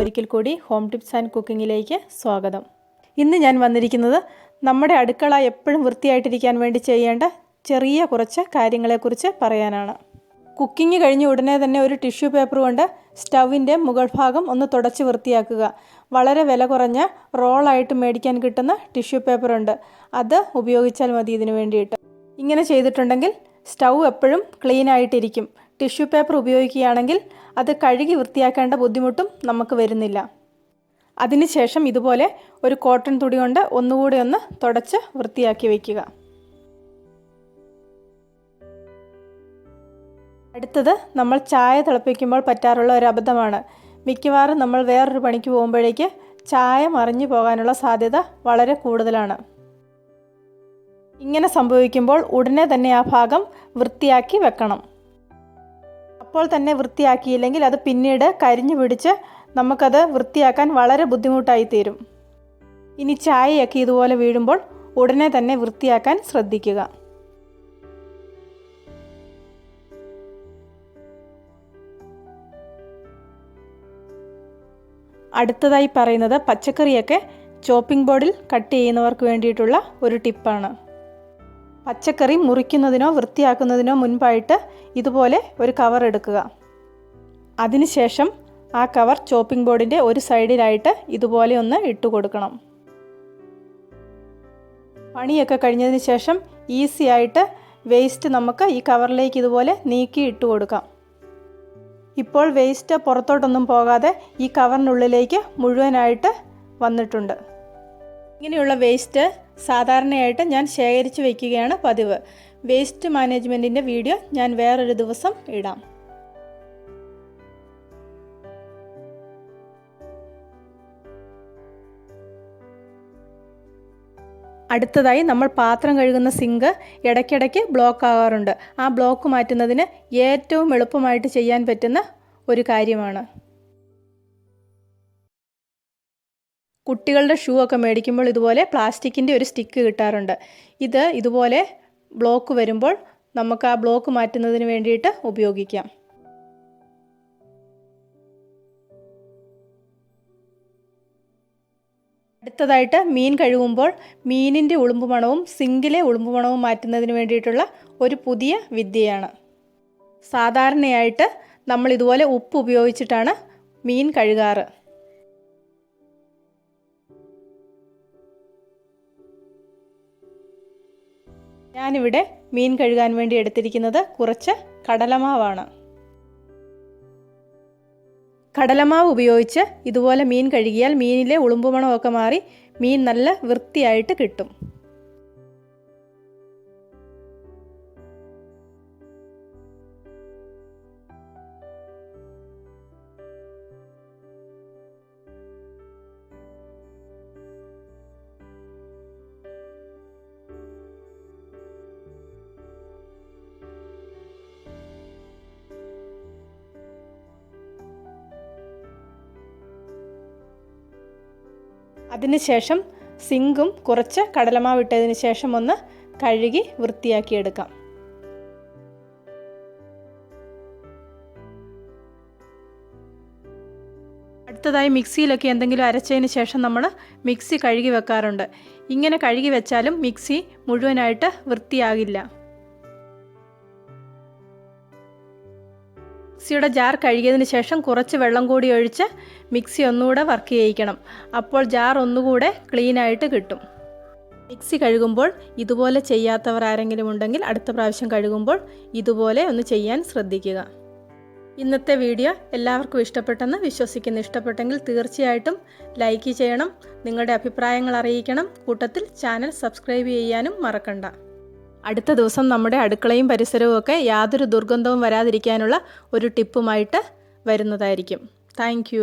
ഒരിക്കൽ കൂടി home tips and കുക്കിങ്ങിലേക്ക് സ്വാഗതം. ഇന്ന് ഞാൻ വന്നിരിക്കുന്നത് നമ്മുടെ അടുക്കള എപ്പോഴും വൃത്തിയായിട്ടിരിക്കാൻ വേണ്ടി ചെയ്യേണ്ട ചെറിയ കുറച്ച് കാര്യങ്ങളെക്കുറിച്ച് പറയാനാണ്. കുക്കിംഗ് കഴിഞ്ഞ് ഉടനെ തന്നെ ഒരു ടിഷ്യൂ പേപ്പർ കൊണ്ട് സ്റ്റൗവിന്റെ മുകൾ ഭാഗം ഒന്ന് തുടച്ച് വൃത്തിയാക്കുക. വളരെ വില കുറഞ്ഞ റോളായിട്ട് മേടിക്കാൻ കിട്ടുന്ന ടിഷ്യൂ പേപ്പർ ഉണ്ട്. അത് ഉപയോഗിച്ചാൽ മതി ഇതിനു വേണ്ടിയിട്ട്. ഇങ്ങനെ ചെയ്തിട്ടുണ്ടെങ്കിൽ സ്റ്റൗ എപ്പോഴും ക്ലീൻ ആയിട്ടിരിക്കും ടിഷ്യൂ പേപ്പർ ഉപയോഗിക്കുകയാണെങ്കിൽ അത് കഴുകി വൃത്തിയാക്കേണ്ട ബുദ്ധിമുട്ടും നമുക്ക് വരുന്നില്ല. അതിനുശേഷം ഇതുപോലെ ഒരു കോട്ടൺ തുണി കൊണ്ട് ഒന്നുകൂടി ഒന്ന് തുടച്ച് വൃത്തിയാക്കി വയ്ക്കുക അടുത്തത് നമ്മൾ ചായ തിളപ്പിക്കുമ്പോൾ പറ്റാറുള്ള ഒരു അബദ്ധമാണ്. മിക്കവാറും നമ്മൾ വേറൊരു പണിക്ക് പോകുമ്പോഴേക്ക് ചായ മറിഞ്ഞു പോകാനുള്ള സാധ്യത വളരെ കൂടുതലാണ്. ഇങ്ങനെ സംഭവിക്കുമ്പോൾ ഉടനെ തന്നെ ആ ഭാഗം വൃത്തിയാക്കി വെക്കണം. അപ്പോൾ തന്നെ വൃത്തിയാക്കിയില്ലെങ്കിൽ അത് പിന്നീട് കരിഞ്ഞു പിടിച്ച് നമുക്കത് വൃത്തിയാക്കാൻ വളരെ ബുദ്ധിമുട്ടായി തീരും. ഇനി ചായയൊക്കെ ഇതുപോലെ വീഴുമ്പോൾ ഉടനെ തന്നെ വൃത്തിയാക്കാൻ ശ്രദ്ധിക്കുക. അടുത്തതായി പറയുന്നത് പച്ചക്കറിയൊക്കെ ചോപ്പിംഗ് ബോർഡിൽ കട്ട് ചെയ്യുന്നവർക്ക് വേണ്ടിയിട്ടുള്ള ഒരു ടിപ്പാണ്. പച്ചക്കറി മുറിക്കുന്നതിനോ വൃത്തിയാക്കുന്നതിനോ മുൻപായിട്ട് ഇതുപോലെ ഒരു കവർ എടുക്കുക. അതിനുശേഷം ആ കവർ ചോപ്പിംഗ് ബോർഡിന്റെ ഒരു സൈഡിലായിട്ട് ഇതുപോലെ ഒന്ന് ഇട്ട് കൊടുക്കണം. പണിയൊക്കെ കഴിഞ്ഞതിന് ശേഷം ഈസി ആയിട്ട് വേസ്റ്റ് നമുക്ക് ഈ കവറിലേക്ക് ഇതുപോലെ നീക്കി ഇട്ട് കൊടുക്കാം. ഇപ്പോൾ വേസ്റ്റ് പുറത്തോട്ടൊന്നും പോകാതെ ഈ കവറിനുള്ളിലേക്ക് മുഴുവനായിട്ട് വന്നിട്ടുണ്ട്. ഇങ്ങനെയുള്ള വേസ്റ്റ് സാധാരണയായിട്ട് ഞാൻ ശേഖരിച്ച് വയ്ക്കുകയാണ് പതിവ്. വേസ്റ്റ് മാനേജ്മെന്റിന്റെ വീഡിയോ ഞാൻ വേറൊരു ദിവസം ഇടാം. അടുത്തതായി നമ്മൾ പാത്രം കഴുകുന്ന സിങ്ക് ഇടയ്ക്കിടയ്ക്ക് ബ്ലോക്ക് ആകാറുണ്ട് ആ ബ്ലോക്ക് മാറ്റുന്നതിന് ഏറ്റവും എളുപ്പമായിട്ട് ചെയ്യാൻ പറ്റുന്ന ഒരു കാര്യമാണ്. കുട്ടികളുടെ ഷൂ ഒക്കെ മേടിക്കുമ്പോൾ ഇതുപോലെ പ്ലാസ്റ്റിക്കിന്റെ ഒരു സ്റ്റിക്ക് കിട്ടാറുണ്ട്. ഇത് ഇതുപോലെ ബ്ലോക്ക് വരുമ്പോൾ നമുക്ക് ആ ബ്ലോക്ക് മാറ്റുന്നതിന് വേണ്ടിയിട്ട് ഉപയോഗിക്കാം. അടുത്തതായിട്ട് മീൻ കഴുകുമ്പോൾ മീനിന്റെ ഉളുമ്പ് മണവും സിങ്കിലെ ഉളുമ്പ് മണവും മാറ്റുന്നതിന് വേണ്ടിയിട്ടുള്ള ഒരു പുതിയ വിദ്യയാണ്. സാധാരണയായിട്ട് നമ്മൾ ഇതുപോലെ ഉപ്പ് ഉപയോഗിച്ചിട്ടാണ് മീൻ കഴുകാറ്. ഞാനിവിടെ മീൻ കഴുകാൻ വേണ്ടി എടുത്തിരിക്കുന്നത് കുറച്ച് കടലമാവാണ്. കടലമാവ് ഉപയോഗിച്ച് ഇതുപോലെ മീൻ കഴുകിയാൽ മീനിലെ ഉളുമ്പുമണമൊക്കെ മാറി മീൻ നല്ല വൃത്തിയായിട്ട് കിട്ടും. അതിനുശേഷം സിങ്കും കുറച്ച് കടലമാവ് ഇട്ടതിന് ശേഷം ഒന്ന് കഴുകി വൃത്തിയാക്കിയെടുക്കാം. അടുത്തതായി മിക്സിയിലൊക്കെ എന്തെങ്കിലും അരച്ചതിന് ശേഷം നമ്മൾ മിക്സി കഴുകി വെക്കാറുണ്ട്. ഇങ്ങനെ കഴുകി വെച്ചാലും മിക്സി മുഴുവനായിട്ട് വൃത്തിയാകില്ല. മിക്സിയുടെ ജാർ കഴുകിയതിന് ശേഷം കുറച്ച് വെള്ളം കൂടി ഒഴിച്ച് മിക്സി ഒന്നുകൂടെ വർക്ക് ചെയ്യിക്കണം. അപ്പോൾ ജാർ ഒന്നുകൂടെ ക്ലീനായിട്ട് കിട്ടും. മിക്സി കഴുകുമ്പോൾ ഇതുപോലെ ചെയ്യാത്തവർ ആരെങ്കിലും ഉണ്ടെങ്കിൽ അടുത്ത പ്രാവശ്യം കഴുകുമ്പോൾ ഇതുപോലെ ഒന്ന് ചെയ്യാൻ ശ്രദ്ധിക്കുക. ഇന്നത്തെ വീഡിയോ എല്ലാവർക്കും ഇഷ്ടപ്പെട്ടെന്ന് വിശ്വസിക്കുന്നു. ഇഷ്ടപ്പെട്ടെങ്കിൽ തീർച്ചയായിട്ടും ലൈക്ക് ചെയ്യണം. നിങ്ങളുടെ അഭിപ്രായങ്ങൾ അറിയിക്കണം. കൂട്ടത്തിൽ ചാനൽ സബ്സ്ക്രൈബ് ചെയ്യാനും മറക്കണ്ട. അടുത്ത ദിവസം നമ്മുടെ അടുക്കളയും പരിസരവും ഒക്കെ യാതൊരു ദുർഗന്ധവും വരാതിരിക്കാനുള്ള ഒരു ടിപ്പുമായിട്ട് വരുന്നതായിരിക്കും. താങ്ക്